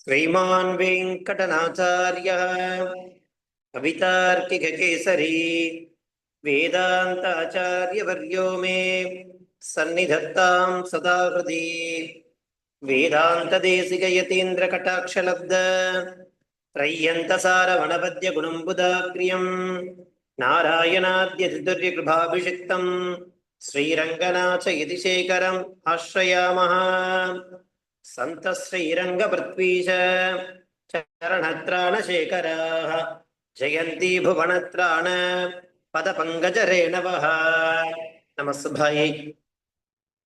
श्रीमान् वेङ्कटनाचार्यः कवितार्किककेसरी वेदान्ताचार्यवर्यो मे सन्निधत्तां सदा हृदि वेदान्तदेशिकयतीन्द्रकटाक्षलब्ध त्रय्यन्तसारवणपद्यगुणम्बुदाक्रियम् नारायणाद्यतिदुर्यकृभाभिषिक्तम् श्रीरङ्गनाथ इति शेखरम् आश्रयामः सन्तः श्रीरङ्गपृथ्वीश चरणत्राणशेखराः जयन्ती भुवनत्राण பதபங்கஜரேணவः நமஸ்பாயை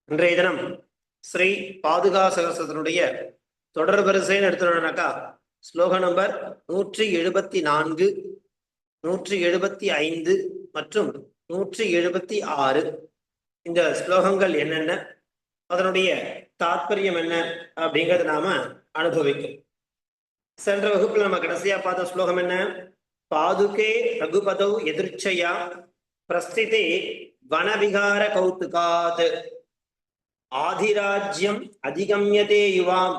இன்றைய தினம் ஸ்ரீ பாதுகா சகசத்தினுடைய தொடர் வரிசைன்னு எடுத்துனோம்னாக்கா ஸ்லோக நம்பர் நூற்றி எழுபத்தி நான்கு நூற்றி எழுபத்தி ஐந்து மற்றும் நூற்றி எழுபத்தி ஆறு இந்த ஸ்லோகங்கள் என்னென்ன அதனுடைய தாத்பரியம் என்ன அப்படிங்கறத நாம அனுபவிக்கும் சென்ற வகுப்புல நம்ம கடைசியா பார்த்த ஸ்லோகம் என்ன? பாதுகே ரகுபதௌ எதிர்ச்சையா பிரஸ்திதே வனவிகார கௌத்துகாத். ஆதிராஜ்யம் அதிகம்யதே யுவாம்.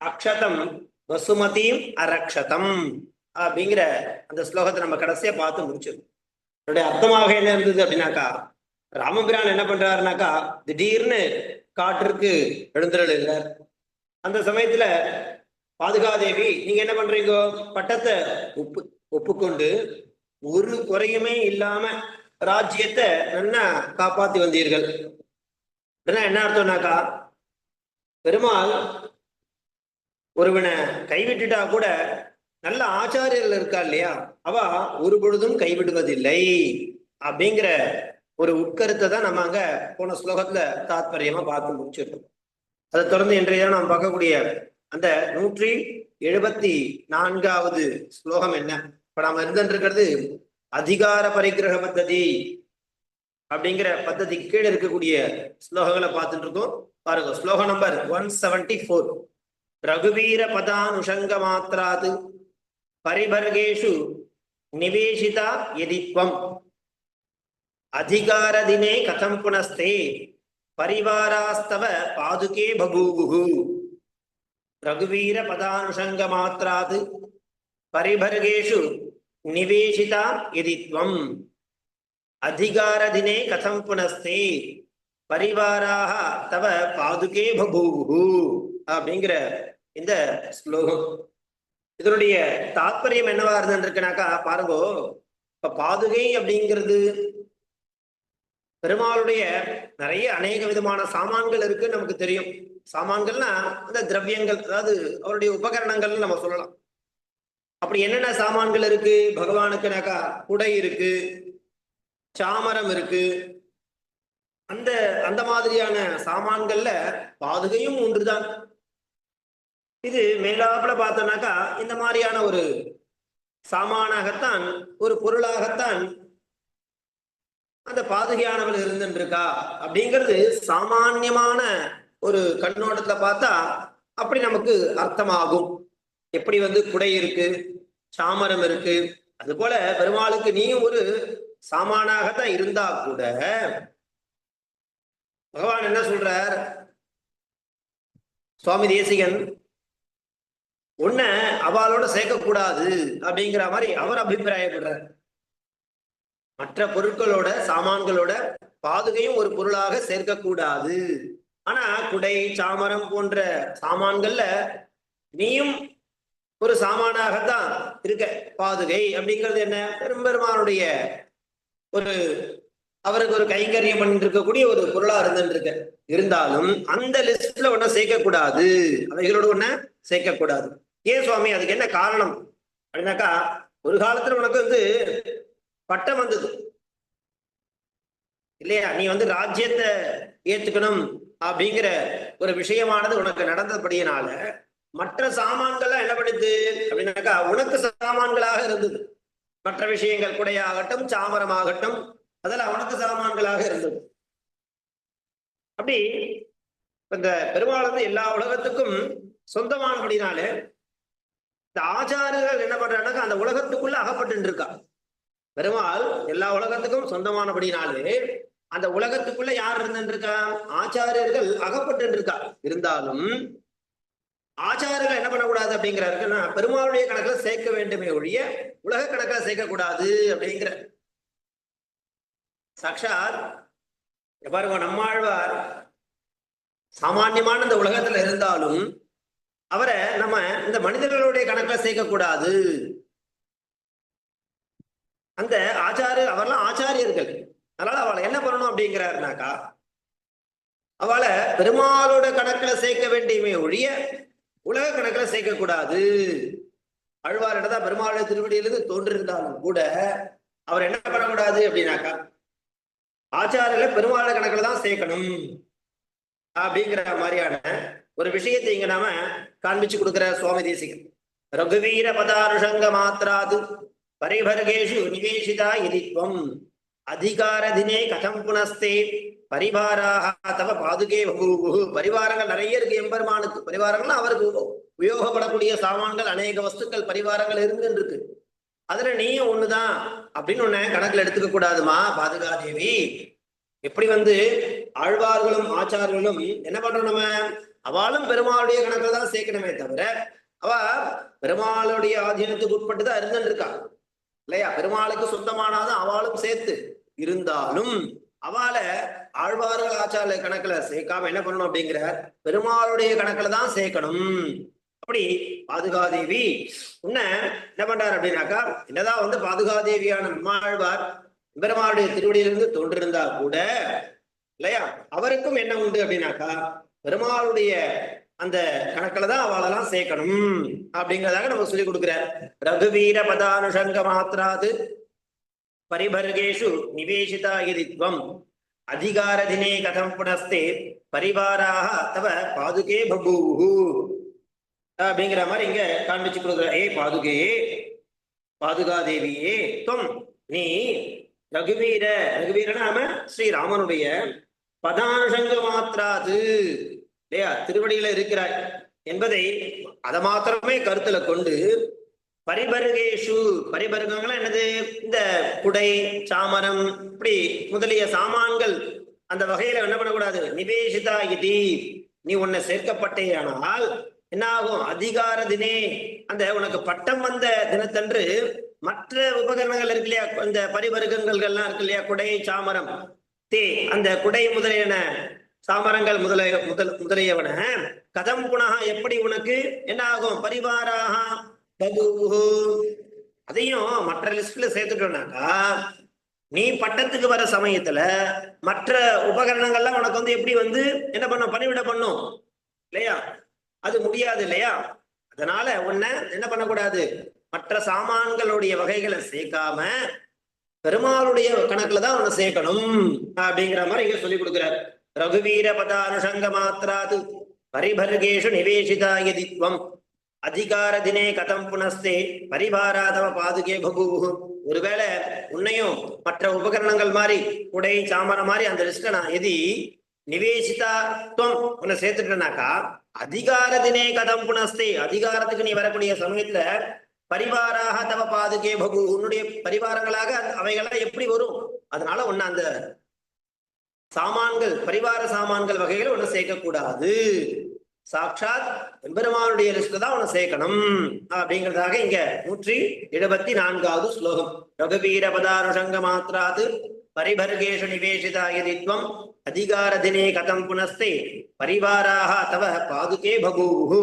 அக்ஷதம் வசுமதியும் அரக்ஷதம். அப்படிங்கிற அந்த ஸ்லோகத்தை நம்ம கடைசியா பார்த்து முடிச்சிருக்கோம் அதனுடைய அர்த்தமாக என்ன இருந்தது அப்படின்னாக்கா ராமபிரான் என்ன பண்றாருனாக்கா திடீர்னு காற்றுக்கு எழுந்துடல் இல்லை அந்த சமயத்துல பாதுகாதேவி நீங்க என்ன பண்றீங்க? பட்டத்தை ஒப்பு ஒப்புக்கொண்டு ஒரு குறையுமே இல்லாம ராஜ்யத்தை நல்லா காப்பாத்தி வந்தீர்கள். என்ன அர்த்தம்னாக்கா பெருமாள் ஒருவனை கைவிட்டுட்டா கூட நல்ல ஆச்சாரியர்கள் இருக்கா இல்லையா? அவ ஒரு பொழுதும் கைவிடுவதில்லை. அப்படிங்கிற ஒரு உட்கருத்தை தான் நம்ம அங்க போன ஸ்லோகத்துல தாத்பரியமா பார்த்து முடிச்சிருக்கோம். அதை தொடர்ந்து இன்றைய நாம் பார்க்கக்கூடிய அந்த நூற்றி எழுபத்தி நான்காவது ஸ்லோகம் என்ன? இப்ப நாம இருந்துருக்கிறது அதிகார பரிகிரக பத்ததி அப்படிங்கிற பத்ததி கீழே இருக்கக்கூடிய ஸ்லோகங்களை பார்த்துட்டு இருக்கோம் பாருங்க ஸ்லோகம் நம்பர் ஒன் செவன்டி ஃபோர் ரகுவீர பதானுஷங்க மாத்திராது பரிபர்கேஷு நிவேஷிதா எதித்வம் அதிகாரதினே கதம் புனஸ்தே பரிவாராஸ்தவ பாதுகே பபூவுகு ரகுவீர பதானுஷங்க மாத்திராது பரிபர்கேஷு நிவேஷிதா எதித்வம். அதிகாரதினே கதம் புனஸ்தே பரிவாராக தவ பாதுகே பபூகு அப்படிங்கிற இந்த ஸ்லோகம். இதனுடைய தாத்பரியம் என்னவா இருந்துருக்குனாக்கா பாருங்கோ இப்ப பாதுகை அப்படிங்கிறது பெருமாளுடைய நிறைய அநேக விதமான சாமான்கள் இருக்கு நமக்கு தெரியும். சாமான்கள்னா அந்த திரவியங்கள் அதாவது அவருடைய உபகரணங்கள் நம்ம சொல்லலாம். அப்படி என்னென்ன சாமான்கள் இருக்கு? பகவானுக்குனாக்கா குடை இருக்கு சாமரம் இருக்கு. அந்த அந்த மாதிரியான சாமான்கள்ல பாதுகையும் ஒன்றுதான். இது மேலாப்புல பார்த்தோம்னாக்கா இந்த மாதிரியான ஒரு சாமானாகத்தான் ஒரு பொருளாகத்தான் அந்த பாதுகையானவள் இருந்துருக்கா? அப்படிங்கிறது சாமான்யமான ஒரு கண்ணோட்டத்துல பார்த்தா அப்படி நமக்கு அர்த்தமாகும். எப்படி வந்து குடை இருக்கு சாமரம் இருக்கு. அது போல பெருமாளுக்கு நீயும் ஒரு சாமானாகத்தான் இருந்தா கூட பகவான் என்ன சொல்றார்? சுவாமி தேசிகன் உன்ன அவளோட சேர்க்கக்கூடாது அப்படிங்கிற மாதிரி அவர் அபிப்பிராயப்படுறார். மற்ற பொருட்களோட சாமான்களோட பாதுகையும் ஒரு பொருளாக சேர்க்கக்கூடாது. ஆனா குடை சாமரம் போன்ற சாமான்கள்ல நீயும் ஒரு சாமானாகத்தான் இருக்க. பாதுகை அப்படிங்கிறது என்ன? பெரும்பெருமானுடைய ஒரு அவருக்கு ஒரு கைங்கரியம் இருக்கக்கூடிய ஒரு பொருளா இருந்துருக்க. இருந்தாலும் அந்த லிஸ்ட்ல ஒன்ன சேர்க்கக்கூடாது. அவைகளோட ஒன்ன சேர்க்கக்கூடாது. ஏன் சுவாமி அதுக்கு என்ன காரணம்? அப்படின்னாக்கா ஒரு காலத்துல உனக்கு வந்து பட்டம் வந்தது. இல்லையா? நீ வந்து ராஜ்யத்தை ஏத்துக்கணும் அப்படிங்கிற ஒரு விஷயமானது உனக்கு நடந்தபடியினால மற்ற சாமான்கள்லாம் என்ன பண்ணுது? அப்படின்னாக்கா உனக்கு சாமான்களாக இருந்தது. மற்ற விஷயங்கள் குடையாகட்டும் சாமரமாகட்டும் அதெல்லாம் உனக்கு சாமான்களாக இருந்தது. அப்படி இந்த பெருமாள் வந்து எல்லா உலகத்துக்கும் சொந்தமானபடினாலே இந்த ஆச்சாரர்கள் என்ன பண்றாங்க அந்த உலகத்துக்குள்ள அகப்பட்டு இருக்கா. பெருமாள் எல்லா உலகத்துக்கும் சொந்தமானபடினாலே அந்த உலகத்துக்குள்ள யார் இருந்துருக்கா? ஆச்சாரியர்கள் அகப்பட்டு இருக்கா இருந்தாலும் ஆச்சாரர்கள் என்ன பண்ணக்கூடாது அப்படிங்கிறாருன்னா பெருமாளுடைய கணக்குல சேர்க்க வேண்டுமே ஒழிய உலக கணக்குல சேர்க்க கூடாது அப்படிங்கிற சாட்சாத் இங்க பாருங்க நம்மாழ்வார் சாமான்யமான இந்த உலகத்துல இருந்தாலும் அவரை நம்ம இந்த மனிதர்களுடைய கணக்குல சேர்க்க கூடாது அந்த ஆச்சாரிய அவர்லாம் ஆச்சாரியர்கள். அதனால அவளை என்ன பண்ணணும் அப்படிங்கிறாருனாக்கா அவளை பெருமாளோட கணக்குல சேர்க்க வேண்டியமே ஒழிய உலக கணக்குல சேர்க்க கூடாது. அழ்வார் இடதான் பெருமாளுடைய திருவடியிலிருந்து தோன்றிருந்தாலும் கூட அவர் என்ன பண்ணக்கூடாது அப்படின்னாக்கா ஆச்சாரியில பெருமாள கணக்குல தான் சேர்க்கணும். அப்படிங்கிற மாதிரியான ஒரு விஷயத்தை இங்க நாம காண்பிச்சு கொடுக்கிற சுவாமி தேசிகன். ரகுவீர பதாருஷங்க மாத்திராது. பரிபர்கேஷு நிவேசிதா இதித்வம் அதிகார அதிகாரதினே கதம் புனஸ்தே. பரிவாராக தவ பாதுகே பரிவாரங்கள் நிறைய இருக்கு எம்பெருமானுக்கு. பரிவாரங்கள் அவருக்கு உபயோகப்படக்கூடிய சாமான்கள் அநேக வஸ்துக்கள் பரிவாரங்கள் இருந்து இருக்கு அதுல நீயும் ஒண்ணுதான் அப்படின்னு ஒண்ணு கணக்குல எடுத்துக்க கூடாதுமா பாதுகாதேவி. எப்படி வந்து ஆழ்வார்களும் ஆச்சார்களும் என்ன பண்றோம் நம்ம? அவளும் பெருமாளுடைய கணக்குல தான் சேர்க்கணுமே தவிர அவ பெருமாளுடைய ஆதீனத்துக்கு உட்பட்டு தான் இருந்துட்டு இருக்கா இல்லையா? பெருமாளுக்கு சொந்தமானாதான் அவளும் சேர்த்து இருந்தாலும் அவளை ஆழ்வார்கள் ஆச்சாரிய கணக்குல சேர்க்காம என்ன பண்ணணும் அப்படிங்கிற பெருமாளுடைய கணக்குல தான் சேர்க்கணும். அப்படி பாதுகாதேவி உன்ன என்ன பண்றாரு அப்படின்னாக்கா என்னதான் வந்து பாதுகாதேவியான நம்மாழ்வார் பெருமாளுடைய திருவடியிலிருந்து தோன்றிருந்தா கூட இல்லையா? அவருக்கும் என்ன உண்டு அப்படின்னாக்கா பெருமாளுடைய அந்த கணக்குல தான் அவளெல்லாம் சேர்க்கணும். அப்படிங்கிறதாக நமக்கு சொல்லி கொடுக்கிறார். ரகுவீர பதானுஷங்க மாத்திராது பரிபர்கேஷு நிவேசிதா இதித்வம் அதிகார தினே கதம் புனஸ்தே பரிவாராக தவ பாதுகே பபூஹு அப்படிங்கிற மாதிரி இங்க காண்பிச்சு கொடுக்குற ஏ பாதுகையே பாதுகாதேவியே துவம். நீ ரகுவீர ரகுவீரன் நாம ஸ்ரீராமனுடைய. பதானுஷங்க மாத்திராது. இல்லையா? திருவடியில இருக்கிறாய் என்பதை அதை மாத்திரமே கருத்துல கொண்டு பரிபருகேஷு பரிபருகங்கள்லாம் என்னது? இந்த குடை சாமரம் இப்படி முதலிய சாமான்கள் அந்த வகையில என்ன பண்ணக்கூடாது? நிவேசிதா இதி நீ உன்னை சேர்க்கப்பட்டேயானால் என்ன ஆகும் அதிகார தினே. அந்த உனக்கு பட்டம் வந்த தினத்தன்று மற்ற உபகரணங்கள் இருக்கு இல்லையா? இந்த எல்லாம் இருக்கு இல்லையா? குடை சாமரம். தே அந்த குடை முதலியன தாமரங்கள் முதலிய முதல் முதலியவன. கதம் புனக எப்படி உனக்கு? என்ன ஆகும் பரிவாராக பகுஹு அதையும் மற்ற லிஸ்ட்ல சேர்த்துட்டோம்னாக்கா நீ பட்டத்துக்கு வர சமயத்துல மற்ற உபகரணங்கள்லாம் உனக்கு வந்து எப்படி வந்து என்ன பண்ணும்? பணிவிட பண்ணும். இல்லையா? அது முடியாது இல்லையா? அதனால உன்னை என்ன பண்ணக்கூடாது? மற்ற சாமான்களுடைய வகைகளை சேர்க்காம பெருமாளுடைய கணக்குல தான் உன்னை சேர்க்கணும். அப்படிங்கிற மாதிரி இங்க சொல்லி கொடுக்குறாரு. ரகுவீர பதானுஷங்க மாத்திராது பரிபர்கேஷு நிவேசிதா யதித்வம் அதிகார தினே கதம் புனஸ்தே பரிபாராதவ பாதுகே பபூவு ஒருவேளை உன்னையும் மற்ற உபகரணங்கள் மாதிரி உடை சாமர மாதிரி அந்த லிஸ்ட்ல நான் எதி நிவேசிதா துவம் உன்னை சேர்த்துட்டேனாக்கா அதிகார தினே கதம் புனஸ்தே அதிகாரத்துக்கு நீ வரக்கூடிய சமயத்துல பரிவாராக தவ பாதுகே பகு உன்னுடைய பரிவாரங்களாக அவைகள்லாம் எப்படி வரும் அதனால உன்னை அந்த சாமான்கள் பரிவார சாமான்கள் வகைகளை ஒன்று சேர்க்கக்கூடாது. சாட்சாத் எம்பெருமானுடைய லிஸ்ட்ல தான் ஒன்று சேர்க்கணும். அப்படிங்கிறதாக இங்க நூற்றி எழுபத்தி நான்காவது ஸ்லோகம். ரகுவீர பதாருஷங்க மாத்திராது பரிபர்கேஷ நிவேசிதாயதித்வம் அதிகார தினே கதம் புனஸ்தே பரிவாராக தவ பாதுகே பகூஹு.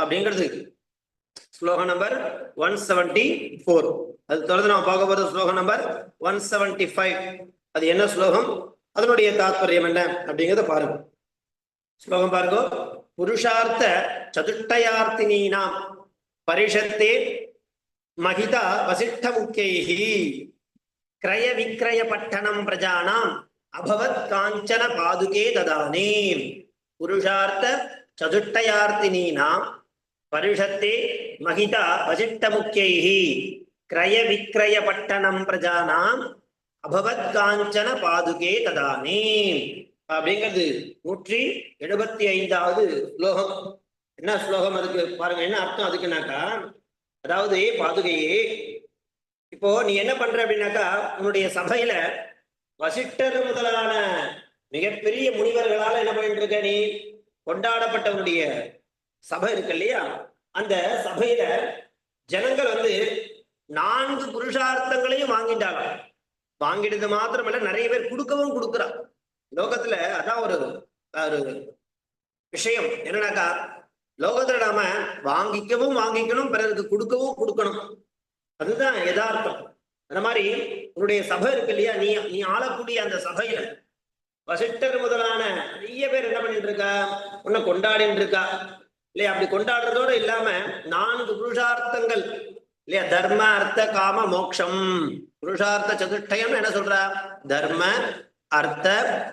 அப்படிங்கிறது ஸ்லோகம் நம்பர் ஒன் செவன்டி ஃபோர் அது தொடர்ந்து நம்ம பார்க்க போறது ஸ்லோகம் நம்பர் ஒன் செவன்டி ஃபைவ் அது என்ன ஸ்லோகம்? அதனுடைய தாத்பரியம் என்ன அப்படிங்கிறத பாருங்க. ஸ்லோகம் பாருங்க. புருஷார்த்த சதுஷ்டயார்த்தினீனாம் பரிஷத்தே மகிதா வசிஷ்ட முக்கியைஹி கிரய விக்கிரய பட்டணம் பிரஜானாம் அபவத் காஞ்சன பாதுகே ததானே. புருஷார்த்த சதுஷ்டயார்த்தினீனாம் பரிஷத்தே மகிதா வசிஷ்ட முக்கியைஹி கிரய விக்கிரய பட்டணம் பிரஜானாம் அபவத் காஞ்சன பாதுகே ததானே அப்படிங்கிறது நூற்றி எழுபத்தி ஐந்தாவது ஸ்லோகம். என்ன ஸ்லோகம் அதுக்கு? பாருங்க என்ன அர்த்தம் அதுக்குனாக்கா அதாவது பாதுகையே இப்போ நீ என்ன பண்ற அப்படின்னாக்கா உன்னுடைய சபையில வசிஷ்டர் முதலான மிகப்பெரிய முனிவர்களால் என்ன பண்ணிட்டு இருக்க நீ? கொண்டாடப்பட்டவனுடைய சபை இருக்கு இல்லையா? அந்த சபையில ஜனங்கள் வந்து நான்கு புருஷார்த்தங்களையும் வாங்கிட்டாங்க. வாங்கிடுது மாத்திரமல்ல நிறைய பேர் கொடுக்கவும் கொடுக்குறா லோகத்துல அதான் ஒரு ஒரு விஷயம். என்னன்னாக்கா லோகத்துல நாம வாங்கிக்கவும் வாங்கிக்கணும் பிறருக்கு கொடுக்கவும் கொடுக்கணும். அதுதான் யதார்த்தம். அந்த மாதிரி உன்னுடைய சபை இருக்கு இல்லையா? நீ நீ ஆளக்கூடிய அந்த சபையில வசிஷ்டர் முதலான நிறைய பேர் என்ன பண்ணிட்டு இருக்கா உன்னை கொண்டாடிட்டு இருக்கா இல்லையா? அப்படி கொண்டாடுறதோட இல்லாம நான்கு புருஷார்த்தங்கள். இல்லையா? தர்ம அர்த்த காம மோக்ஷம். புருஷார்த்த சதுஷ்டயம் என்ன சொல்றா? தர்ம அர்த்த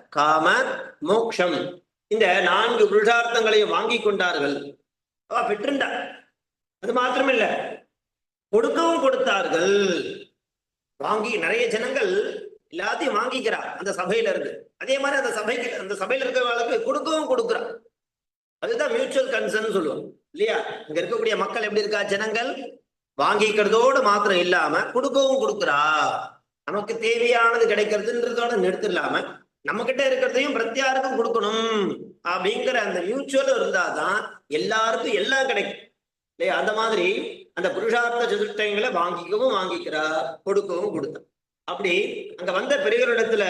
காம மோக்ஷம். இந்த நான்கு புருஷார்த்தங்களையும் வாங்கி கொண்டார்கள். அவ பெற்றிருந்தா அது மாத்திரமில்ல. கொடுக்கவும் கொடுத்தார்கள். வாங்கி நிறைய ஜனங்கள் எல்லாத்தையும் வாங்கிக்கிறா. அந்த சபையில இருந்து. அதே மாதிரி அந்த சபைக்கு அந்த சபையில இருக்கிறவங்களுக்கு கொடுக்கவும் கொடுக்குறா. அதுதான் மியூச்சுவல் கன்சர்ன் சொல்லுவோம். இல்லையா? இங்க இருக்கக்கூடிய மக்கள் எப்படி இருக்கா? ஜனங்கள் வாங்கிக்கிறதோடு மாத்திரம் இல்லாம கொடுக்கவும் கொடுக்குறா. நமக்கு தேவையானது கிடைக்கிறதுன்றதோட நிறுத்திடலாம. நம்ம கிட்ட இருக்கிறதையும் பிரத்யாருக்கும் கொடுக்கணும். அப்படிங்கிற அந்த மியூச்சுவல் இருந்தாதான் எல்லாருக்கும் எல்லாம் கிடைக்கும். இல்லையா? அந்த மாதிரி அந்த புருஷார்த்த சதுர்த்தங்களை வாங்கிக்கவும் வாங்கிக்கிறா கொடுக்கவும் கொடுத்தா. அப்படி அங்க வந்த பெரியவரிடத்துல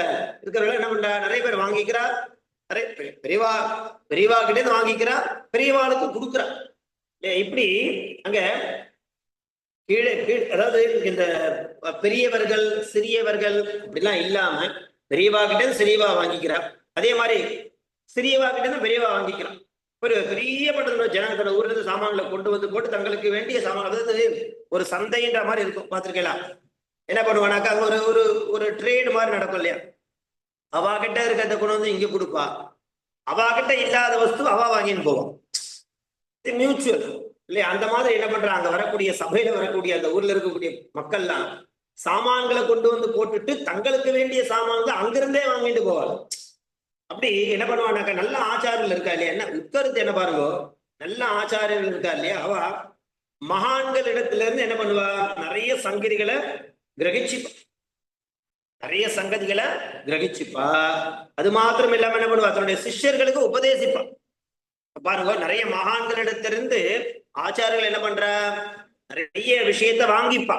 இருக்கிறவங்க என்ன பண்றா? நிறைய பேர் வாங்கிக்கிறா. நிறைய பெரியவா பெரியவா கிட்டே வாங்கிக்கிறா. பெரியவாளுக்கு கொடுக்குறா. இல்லையா? இப்படி அங்க கீழே கீழ் அதாவது இந்த பெரியவர்கள் சிறியவர்கள் அப்படிலாம் இல்லாம பெரியவா கிட்ட சிறியவா வாங்கிக்கிறா. அதே மாதிரி சிறியவா கிட்ட பெரியவா வாங்கிக்கிறான் ஒரு பெரிய பட்டத்தில் ஜனங்க தன் ஊர்ல இருந்து சாமான்களை கொண்டு வந்து போட்டு தங்களுக்கு வேண்டிய சாமான் அதாவது ஒரு சந்தைன்ற மாதிரி இருக்கும். பார்த்திருக்கலாம் என்ன பண்ணுவானாக்கா அங்க ஒரு ஒரு ஒரு ட்ரேடு மாதிரி நடக்கும் இல்லையா? அவா கிட்ட இருக்கிறத கொண்டு வந்து இங்க கொடுப்பா. அவா கிட்ட இல்லாத வஸ்து அவா வாங்கின்னு போவான். மியூச்சுவல் இல்லையா? அந்த மாதிரி என்ன பண்றாங்க? வரக்கூடிய சபையில வரக்கூடிய அந்த ஊர்ல இருக்கக்கூடிய மக்கள்லாம் சாமான்களை கொண்டு வந்து போட்டுட்டு தங்களுக்கு வேண்டிய சாமான்களை அங்கிருந்தே வாங்கிட்டு போவாங்க. அப்படி என்ன பண்ணுவானாக்கா நல்ல ஆச்சாரியர்கள் இருக்கா இல்லையா? என்ன உட்கருத்து என்ன பாருங்க? நல்ல ஆச்சாரியர்கள் இருக்கா இல்லையா? அவ மகான்கள் இடத்துல இருந்து என்ன பண்ணுவா? நிறைய சங்கதிகளை கிரகிச்சுப்பா. நிறைய சங்கதிகளை கிரகிச்சுப்பா. அது மாத்திரம் இல்லாம என்ன பண்ணுவா? தன்னுடைய சிஷ்யர்களுக்கு உபதேசிப்பா. பாருங்க நிறைய மகான்களிடத்திலிருந்து ஆச்சாரியர்கள் என்ன பண்ற? நிறைய விஷயத்த வாங்கிப்பா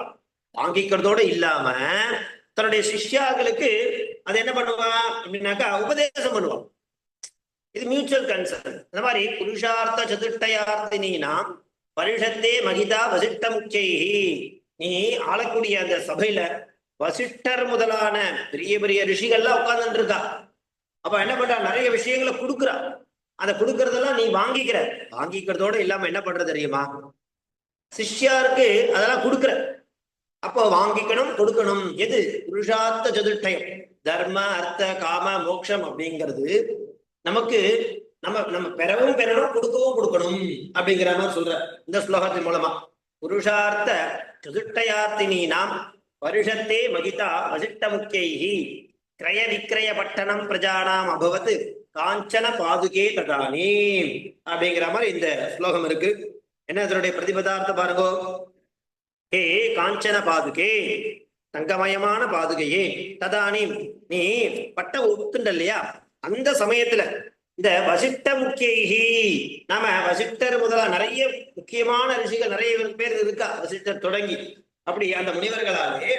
வாங்கிக்கிறதோட இல்லாம தன்னுடைய சிஷ்யாக்களுக்கு அதை என்ன பண்ணுவா? அப்படின்னாக்கா உபதேசம் பண்ணுவான். இது மியூச்சுவல் கன்சர்ன் அந்த மாதிரி புருஷார்த்த சதுர்டயார்த்தினா வருஷத்தே மகிதா வசிட்ட முக்கியி நீ ஆளக்கூடிய அந்த சபையில வசிட்டர் முதலான பெரிய பெரிய ரிஷிகள்லாம் உட்கார்ந்துட்டு இருக்கா. அப்ப என்ன பண்றா? நிறைய விஷயங்களை கொடுக்குறா. அதை கொடுக்கறதெல்லாம் நீ வாங்கிக்கிற. வாங்கிக்கிறதோட இல்லாம என்ன பண்ற தெரியுமா? சிஷ்யாருக்கு அதெல்லாம் கொடுக்குற. அப்போ வாங்கிக்கணும் கொடுக்கணும். எது? புருஷார்த்த சதுர்டயம் தர்ம அர்த்த காம மோட்சம் அப்படிங்கிறது நமக்கு நம்ம நம்ம பெறவும் பெறணும் கொடுக்கவும் கொடுக்கணும் அப்படிங்கிற மாதிரி சொல்ற இந்த ஸ்லோகத்தின் மூலமா. புருஷார்த்த சதுர்டயார்த்தினி நாம் வருஷத்தே மகிதா வசிட்ட முக்கியைஹி கிரய விக்கிரய பட்டணம் பிரஜானாம் அபவத். காஞ்சன பாதுகே ததானி அப்படிங்கிற மாதிரி இந்த ஸ்லோகம் இருக்கு. என்ன இதனுடைய பிரதிபதார்த்தம் பாருங்கோ. ஹே காஞ்சன பாதுகே தங்கமயமான பாதுகையே ததானி நீ பட்ட ஒத்துண்ட இல்லையா? அந்த சமயத்துல இந்த வசிஷ்ட முக்கியி நாம வசிஷ்டர் முதலா நிறைய முக்கியமான ரிஷிகள் நிறைய பேர் இருக்கா? வசிஷ்டர் தொடங்கி. அப்படி அந்த முனிவர்களாலே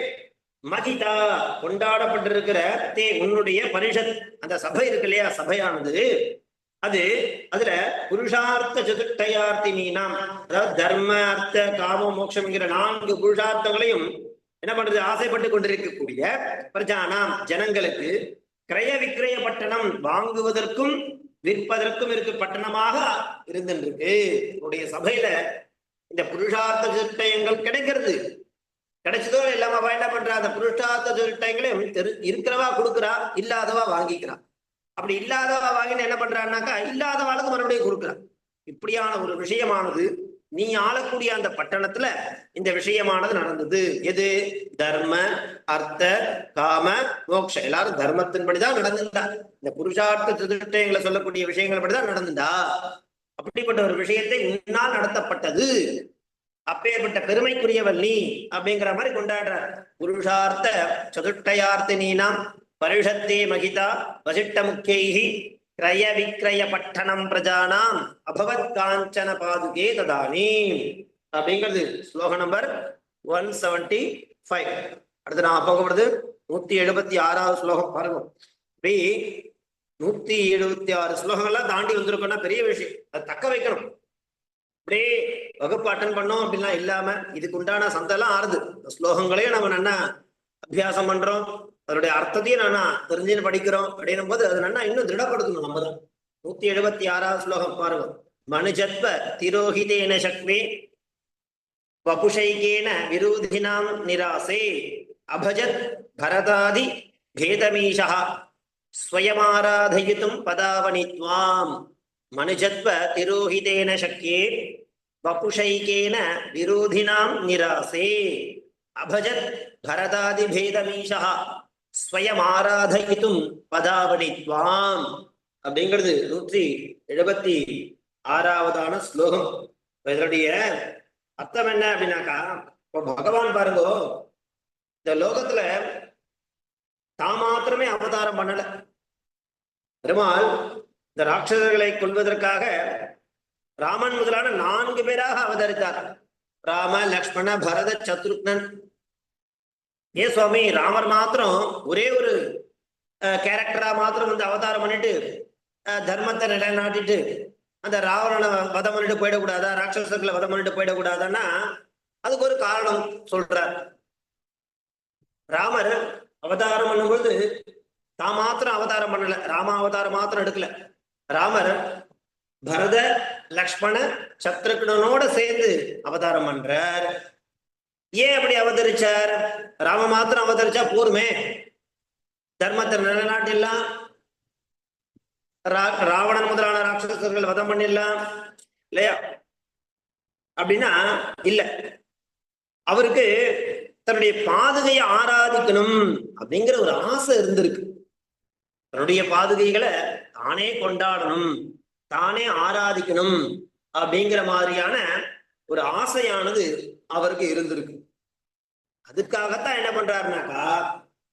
மகிதா கொண்டாடப்பட்டிருக்கிற தே உன்னுடைய பரிஷத் அந்த சபை இருக்கு இல்லையா சபையானது. அது அதுல புருஷார்த்த சதுஷ்டயார்த்தினி நாம் அதாவது தர்ம அர்த்த காம மோட்சம்ங்கிற நான்கு புருஷார்த்தங்களையும் என்ன பண்றது ஆசைப்பட்டு கொண்டிருக்கக்கூடிய பிரஜானாம் ஜனங்களுக்கு கிரய விக்கிரய பட்டணம் வாங்குவதற்கும் விற்பதற்கும் இருக்கு பட்டணமாக இருந்துருக்கு. உன்னுடைய சபையில இந்த புருஷார்த்த சதுஷ்டயங்கள் கிடைக்கிறது. கிடைச்சதோ இல்லாம அவ என்ன பண்றா அந்த புருஷார்த்த சதுஷ்டயங்களையும் தெரு இருக்கிறவா கொடுக்குறா இல்லாதவா வாங்கிக்கிறான் அப்படி இல்லாதவா வாங்கின்னு என்ன பண்றான்னாக்கா இல்லாதவாளுக்கு மறுபடியும் கொடுக்குறான். இப்படியான ஒரு விஷயமானது நீ ஆளக்கூடிய அந்த பட்டணத்துல இந்த விஷயமானது நடந்தது. எது? தர்ம அர்த்த காம மோக்ஷ. எல்லாரும் தர்மத்தின்படிதான் நடந்துட்டா இந்த புருஷார்த்த சதுஷ்டயங்களை சொல்லக்கூடிய விஷயங்கள் படிதான் நடந்துட்டா அப்படிப்பட்ட ஒரு விஷயத்தை முன்னால் நடத்தப்பட்டது. அப்பேற்பட்ட பெருமைக்குரியவள் நீ அப்படிங்கிற மாதிரி கொண்டாடுறார். புருஷார்த்த சதுஷ்டயார்த்தினீனாம் பரிஷத்தே மகிதா வசிட்ட முக்கியைஹி கிரய விக்ரய பட்டணம் பிரஜானாம் அபவத் காஞ்சன பாதுகே ததானி அப்படிங்கிறது. ஸ்லோக நம்பர் ஒன் செவன்டி ஃபைவ் அடுத்து நான் போகப்படுது நூத்தி எழுபத்தி ஆறாவது ஸ்லோகம் பாருங்க. இப்படி நூத்தி எழுபத்தி ஆறு ஸ்லோகங்கள்லாம் தாண்டி வந்திருக்கோம்னா பெரிய விஷயம். அது தக்க வைக்கணும். அப்படியே வகுப்பு அட்டன் பண்ணோம் அப்படிலாம் இல்லாம இதுக்கு உண்டான சந்தெல்லாம் ஆறுது ஸ்லோகங்களையும் நம்ம நல்லா அபியாசம் பண்றோம். அதனுடைய அர்த்தத்தையும் நானா தெரிஞ்சுன்னு படிக்கிறோம் அப்படின்னும் போது அது நல்லா இன்னும் திருடப்படுத்தணும் நம்ம தான் நூத்தி எழுபத்தி ஆறாவது ஸ்லோகம் பாருங்க. மனுஜத்வ திரோஹிதேன சக்வே வபுஷைகேன விரோதினாம் நிராசே அபஜத் பரதாதி பேதமீஷா ஸ்வயமாராதயித்தும் பதாவனித்வாம் மனுஜத்வ திரோஹிதேன சக்கியே வபுஷைகேன விரோதினாம் நிராசே. அபஜத் பரதாதி பேதமீஷா ஸ்வயமாராதயித்தும் பதாவனித்வாம் அப்படிங்கிறது நூற்றி எழுபத்தி ஆறாவதான ஸ்லோகம். இதனுடைய அர்த்தம் என்ன அப்படின்னாக்கா இப்போ பகவான் பாருங்கோ இந்த லோகத்துல தான் மாத்திரமே அவதாரம் பண்ணல. பெருமாள் இந்த ராட்சசர்களை கொள்வதற்காக ராமன் முதலான நான்கு பேராக அவதரித்தார். ராம லக்ஷ்மண பரத சத்ருக்னன். ஏன் சுவாமி ராமர் மாத்திரம் ஒரே ஒரு கேரக்டரா மாத்திரம் வந்து அவதாரம் பண்ணிட்டு தர்மத்தை நிலைநாட்டிட்டு அந்த ராவணனை வதம் பண்ணிட்டு போயிடக்கூடாதா ராட்சசர்களை வதம் பண்ணிட்டு போயிடக்கூடாதான்னா அதுக்கு ஒரு காரணம் சொல்றார். ராமர் அவதாரம் பண்ணும்போது தான் மாத்திரம் அவதாரம் பண்ணல ராம அவதாரம் மாத்திரம் எடுக்கல. ராமர் பரத லக்ஷ்மண சத்ருகனோட சேர்ந்து அவதாரம் பண்றார். ஏன் அப்படி அவதரிச்சார்? ராம மாத்திரம் அவதரிச்சா போருமே தர்மத்தை நிலநாட்டிடலாம். ரா- ராவணன் முதலான ராட்சசர்கள் வதம் பண்ணிடலாம். இல்லையா? அப்படின்னா இல்ல. அவருக்கு தன்னுடைய பாதுகையை ஆராதிக்கணும் அப்படிங்கிற ஒரு ஆசை இருந்திருக்கு. தன்னுடைய பாதுகைகளை தானே கொண்டாடணும். தானே ஆராதிக்கணும் அப்படிங்கிற மாதிரியான ஒரு ஆசையானது அவருக்கு இருந்திருக்கு. அதுக்காகத்தான் என்ன பண்றாருனாக்கா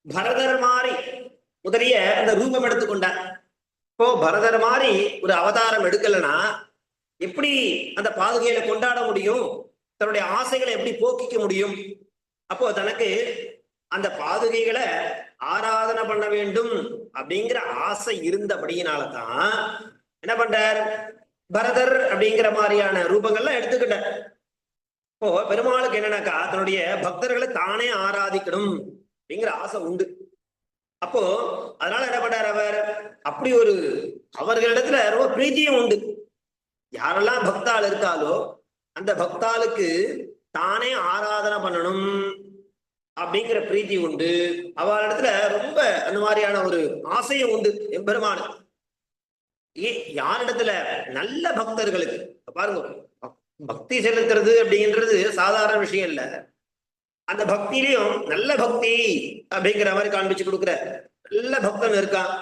பரதர் மாதிரி முதலிய அந்த ரூபம் எடுத்துக்கொண்டார் இப்போ பரதர் மாதிரி ஒரு அவதாரம் எடுக்கலைன்னா எப்படி அந்த பாதுகையில கொண்டாட முடியும்? தன்னுடைய ஆசைகளை எப்படி போக்கிக்க முடியும்? அப்போ தனக்கு அந்த பாதுகைகளை ஆராதனை பண்ண வேண்டும் அப்படிங்கிற ஆசை இருந்தபடியினால தான் என்ன பண்றார்? பரதர் அப்படிங்கிற மாதிரியான ரூபங்கள்லாம் எடுத்துக்கிட்டார். இப்போ பெருமாளுக்கு என்னன்னாக்கா தன்னுடைய பக்தர்களை தானே ஆராதிக்கணும் அப்படிங்கிற ஆசை உண்டு. அப்போ அதனால என்ன பண்ணார் அவர்? அப்படி ஒரு அவர்களிடத்துல ரொம்ப பிரீத்தியும் உண்டு. யாரெல்லாம் பக்தாள் இருக்காலோ அந்த பக்தாளுக்கு தானே ஆராதனை பண்ணணும் அப்படிங்கிற பிரீத்தி உண்டு. அவளிடத்துல ரொம்ப அந்த மாதிரியான ஒரு ஆசையும் உண்டு எம்பெருமான யாரிடத்துல நல்ல பக்தர்களுக்கு பாருங்க பக்தி செலுத்துறது அப்படின்றது சாதாரண விஷயம் இல்ல. அந்த பக்தியிலையும் நல்ல பக்தி அப்படிங்கிற மாதிரி காண்பிச்சு கொடுக்குற நல்ல பக்தன் இருக்கான்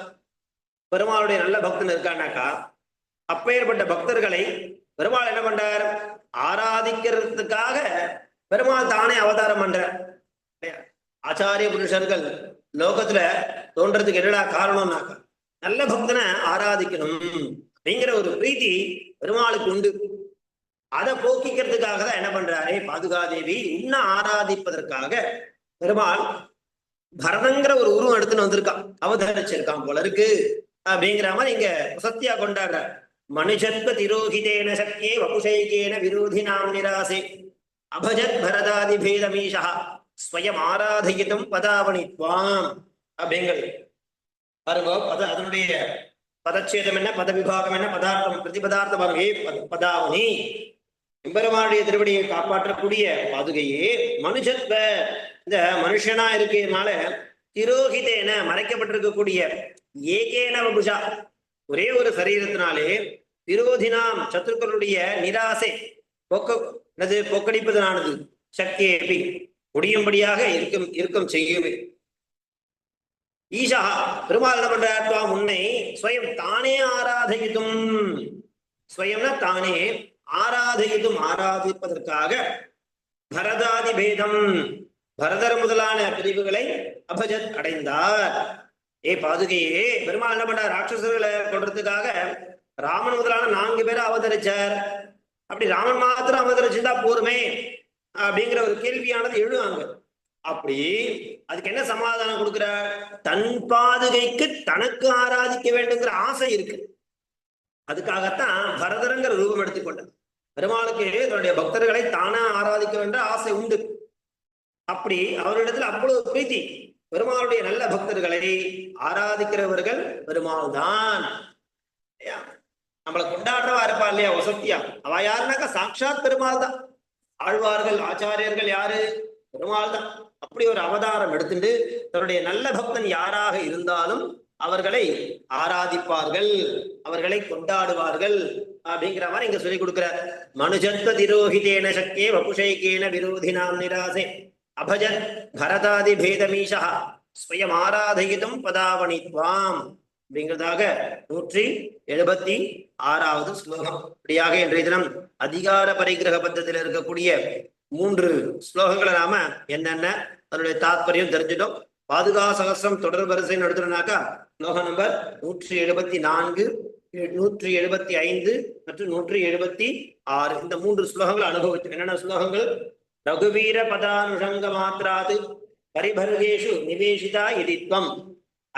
பெருமாளுடைய நல்ல பக்தன் இருக்கானாக்கா அப்பேற்பட்ட பக்தர்களை பெருமாள் என்ன பண்றார்? ஆராதிக்கிறதுக்காக பெருமாள் தானே அவதாரம் பண்றார். ஆச்சாரிய புருஷர்கள் லோகத்துல தோன்றதுக்கு என்னடா காரணம்னாக்கா நல்ல பக்தனை ஆராதிக்கணும் அப்படிங்கிற ஒரு பிரீத்தி பெருமாளுக்கு உண்டு. அதை போக்கிக்கிறதுக்காக தான் என்ன பண்றாரே பாதுகாதேவி இன்னும் ஆராதிப்பதற்காக பெருமாள் பரதங்கிற ஒரு உருவம் எடுத்துன்னு வந்திருக்கான். அவதரிச்சிருக்கான் போல இருக்கு அப்படிங்கிற மாதிரி இங்க சத்தியா கொண்டாடுற மனுஷத்வ திரோகிதேன சக்தியே வபுஷைகேன விரோதினாம் நிராசே. அபஜத் பரதாதி பேதமீஷா. ஸ்வயம் ஆராதயித்தும் பதாவணித்வாம் அப்படிங்கிறது. பாருங்க பத அதனுடைய பதச்சேதம் என்ன? பத விபாகம் என்ன? பதார்த்தம் பிரதிபதார்த்த பாருங்க பத- பதாவணி. எம்பெருமானுடைய திருவடியை காப்பாற்றக்கூடிய பாதுகையே மனுஷத்வ. இந்த மனுஷனா இருக்கிறதுனால திரோகிதேன மறைக்கப்பட்டிருக்கக்கூடிய ஏகேன வபுஷா. ஒரே ஒரு சரீரத்தினாலே விரோதினாம் சத்துருக்களுடைய நிராசை போக்க என்னது போக்கடிப்பதனானது சக்தியேபி முடியும்படியாக இருக்கும் இருக்கும் செய்யுமே ஈஷா பெருமாள் என்ன பண்றார்? உன்னை ஸ்வயம் தானே ஆராதயிதும் ஸ்வயம்னா தானே ஆராதயிதும் ஆராதிப்பதற்காக பரதாதி பேதம். பரதர் முதலான பிரிவுகளை அபஜத் அடைந்தார். ஏ பாதுகையே பெருமாள் என்ன பண்ணார் ராட்சசர்களை கொள்றதுக்காக ராமன் முதலான நான்கு பேரை அவதரிச்சார். அப்படி ராமன் மாத்திரம் அவதரிச்சிருந்தா போருமே அப்படிங்கிற ஒரு கேள்வியானது எழுவாங்க அப்படி அதுக்கு என்ன சமாதானம் கொடுக்கிறார் தன் பாதுகைக்கு தனக்கு ஆராதிக்க வேண்டுங்கிற ஆசை இருக்கு. அதுக்காகத்தான் பரதரங்கிற ரூபம் எடுத்துக்கொண்டார் பெருமாளுக்கு தன்னுடைய பக்தர்களை தானா ஆராதிக்க வேண்ட ஆசை உண்டு. அப்படி அவரிடத்துல அவ்வளவு பிரீத்தி. பெருமாளுடைய நல்ல பக்தர்களை ஆராதிக்கிறவர்கள் பெருமாள் தான் நம்மளை கொண்டாடுறவா இருப்பா இல்லையா வசத்தியா அவ யாருனாக்கா சாட்சாத் பெருமாள் தான் ஆழ்வார்கள் ஆச்சாரியர்கள் யாரு? பெருமாள் தான் அப்படி ஒரு அவதாரம் எடுத்துட்டு தன்னுடைய நல்ல பக்தன் யாராக இருந்தாலும் அவர்களை ஆராதிப்பார்கள் அவர்களை கொண்டாடுவார்கள் அப்படிங்கிற மாதிரி இங்க சொல்லி கொடுக்கிறார். மனுஜத்வ திரோஹிதேன சக்கே வபுஷைகேன விரோதினாம் நிராசே. அபஜத் பரதாதி பேதமீஷா ஸ்வயம் ஆராதயிதும் பதாவணித்வாம் அப்படிங்கிறதாக நூற்றி எழுபத்தி ஆறாவது ஸ்லோகம். இப்படியாக இன்றைய தினம் அதிகார பரிகிரக பத்தத்தில் இருக்கக்கூடிய மூன்று ஸ்லோகங்களை நாம என்னென்ன? அதனுடைய தாத்பரியம் தெரிஞ்சிட்டோம். பாதுகா சகசிரம் தொடர் வரிசைன்னு எடுத்துட்டோம்னாக்கா ஸ்லோகம் நம்பர் நூற்றி எழுபத்தி நான்கு நூற்றி எழுபத்தி ஐந்து மற்றும் நூற்றி எழுபத்தி ஆறு. இந்த மூன்று ஸ்லோகங்கள் அனுபவிச்சு என்னென்ன ஸ்லோகங்கள்? ரகுவீர பதானுஷங்க மாத்திராது பரிபர்கேஷு நிவேஷிதா இதித்வம்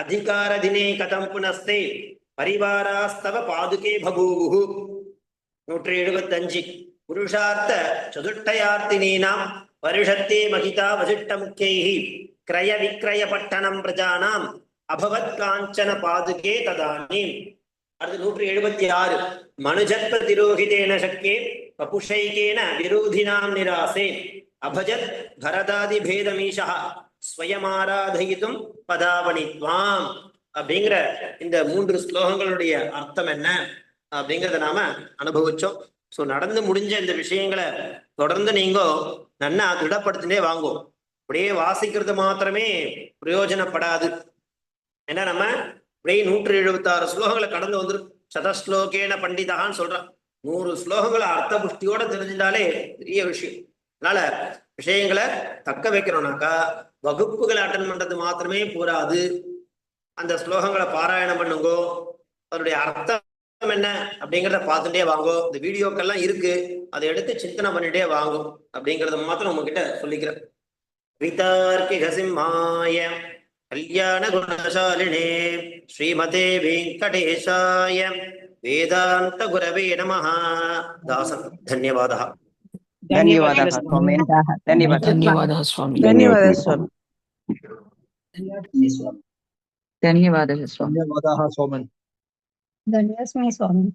அதிகார தினே கதம் புனஸ்தே பரிவாராஸ்தவ பாதுகே பபூவு நூற்றி எழுபத்தஞ்சு. புருஷார்த்த சதுஷ்டயார்த்தினீனாம் வருஷத்தே மகிதா வசிஷ்ட முக்கியை கிரய விக்ரய பட்டணம் பிரஜானாம். அபவத் காஞ்சன பாதுகே ததானீம். அடுத்து நூற்றி எழுபத்தி ஆறு. மனுஜத்வ திரோகிதேன சக்கே பபுஷைகேன விரோதினாம் நிராசே. அபஜத் பரதாதி பேதமீஷா. ஸ்வயமாராதயித்தும் பதாவணித்வாம் அப்படிங்கிற இந்த மூன்று ஸ்லோகங்களுடைய அர்த்தம் என்ன? அப்படிங்கிறத நாம அனுபவிச்சோம். ஸோ நடந்து முடிஞ்ச இந்த விஷயங்களை தொடர்ந்து நீங்க நன்னா திடப்படுத்தினே வாங்கும் அப்படியே வாசிக்கிறது மாத்திரமே பிரயோஜனப்படாது. ஏன்னா நம்ம அப்படியே நூற்றி எழுபத்தாறு ஸ்லோகங்களை கடந்து வந்துடும் சதஸ்லோகேன பண்டிதான்னு சொல்றான் நூறு ஸ்லோகங்களை அர்த்த புஷ்டியோட தெரிஞ்சிட்டாலே பெரிய விஷயம். அதனால விஷயங்களை தக்க வைக்கிறோம்னாக்கா வகுப்புகளை அட்டன் பண்றது மாத்திரமே போராது அந்த ஸ்லோகங்களை பாராயணம் பண்ணுங்கோ. அதனுடைய அர்த்தம் என்ன அப்படிங்கறத பார்த்துட்டே வாங்கும் இந்த வீடியோக்கெல்லாம் இருக்கு. அதை எடுத்து சிந்தனை பண்ணிட்டே வாங்கும் அப்படிங்கறத மாத்திரம் உங்ககிட்ட சொல்லிக்கிறேன். விதார்க்கிக சிம்மாய கல்யாண குணசாலினே ஸ்ரீமதே வெங்கடேஷாய வேதாந்த குரவே நம தாசன் தன்யவாதா. धन्यवादः स्वामी धन्यवादः धन्यवादः धन्यवादः स्वामी धन्यवादः स्वामी धन्यवादः स्वामी ధన్యవాస్మి స్వామి